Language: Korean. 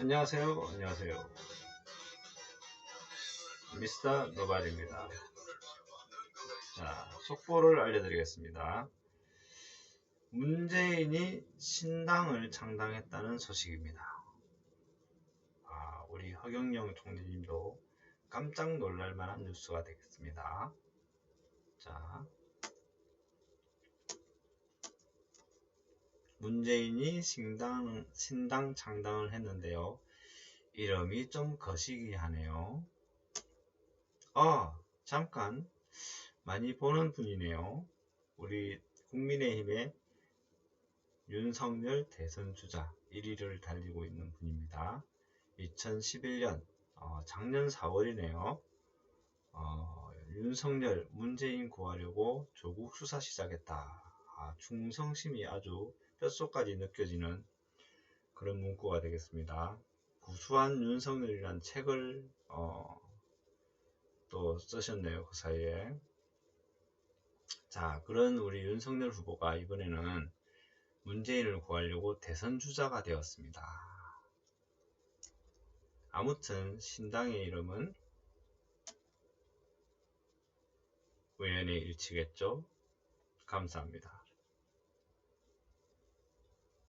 안녕하세요. 안녕하세요. 미스터 노발입니다. 자, 속보를 알려드리겠습니다. 문재인이 신당을 창당했다는 소식입니다. 아, 우리 허경영 총리님도 깜짝 놀랄 만한 뉴스가 되겠습니다. 자, 문재인이 신당, 신당 창당을 했는데요. 이름이 좀 거시기하네요. 아, 잠깐. 많이 보는 분이네요. 우리 국민의힘의 윤석열 대선 주자 1위를 달리고 있는 분입니다. 2011년 어, 작년 4월이네요. 어, 윤석열 문재인 구하려고 조국 수사 시작했다. 아, 충성심이 아주 뼛속까지 느껴지는 그런 문구가 되겠습니다. 구수한 윤석열이란 책을 어, 또 쓰셨네요. 그 사이에. 자, 그런 우리 윤석열 후보가 이번에는 문재인을 구하려고 대선 주자가 되었습니다. 아무튼 신당의 이름은 우연의 일치겠죠? 감사합니다.